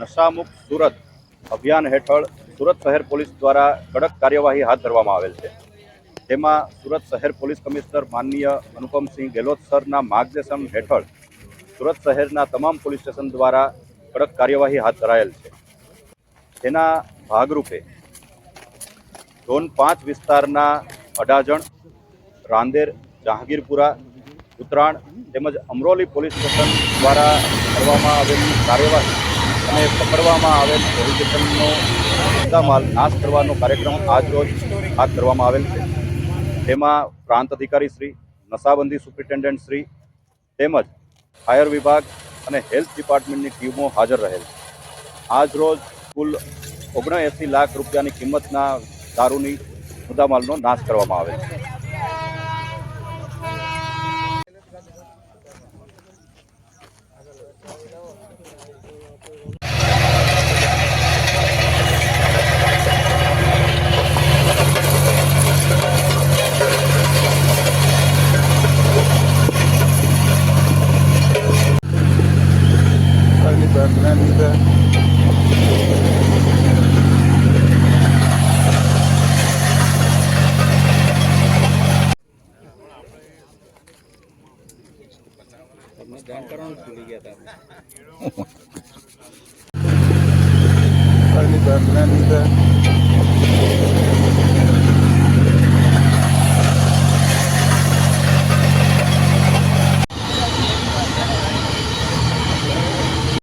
નશામુક્ત સુરત અભિયાન હેઠળ સુરત શહેર પોલીસ દ્વારા કડક કાર્યવાહી હાથ ધરવામાં આવેલ છે. તેમાં સુરત શહેર પોલીસ કમિશનર માનનીય અનુપમસિંહ ગેહલોત સરના માર્ગદર્શન હેઠળ સુરત શહેરના તમામ પોલીસ સ્ટેશન દ્વારા કડક કાર્યવાહી હાથ ધરાયેલ છે. તેના ભાગરૂપે ઝોન પાંચ વિસ્તારના અડાજણ, રાંદેર, જહાંગીરપુરા, ઉત્તરાયણ તેમજ અમરોલી પોલીસ સ્ટેશન દ્વારા કરવામાં આવેલી કાર્યવાહી અને પકડવામાં આવેલ પ્રોહિબિશનનો મુદ્દામાલ નાશ કરવાનો કાર્યક્રમ આજરોજ હાથ ધરવામાં આવેલ છે. તેમાં પ્રાંત અધિકારી શ્રી, નશાબંધી સુપ્રિન્ટેન્ડન્ટ શ્રી તેમજ ફાયર વિભાગ અને હેલ્થ ડિપાર્ટમેન્ટની ટીમો હાજર રહેલ આજ રોજ કુલ ઓગણએંસી લાખ રૂપિયાની કિંમતના દારૂની મુદ્દામાલનો નાશ કરવામાં આવેલ છે. Ini Benar-benar મતદાન ગયા હતા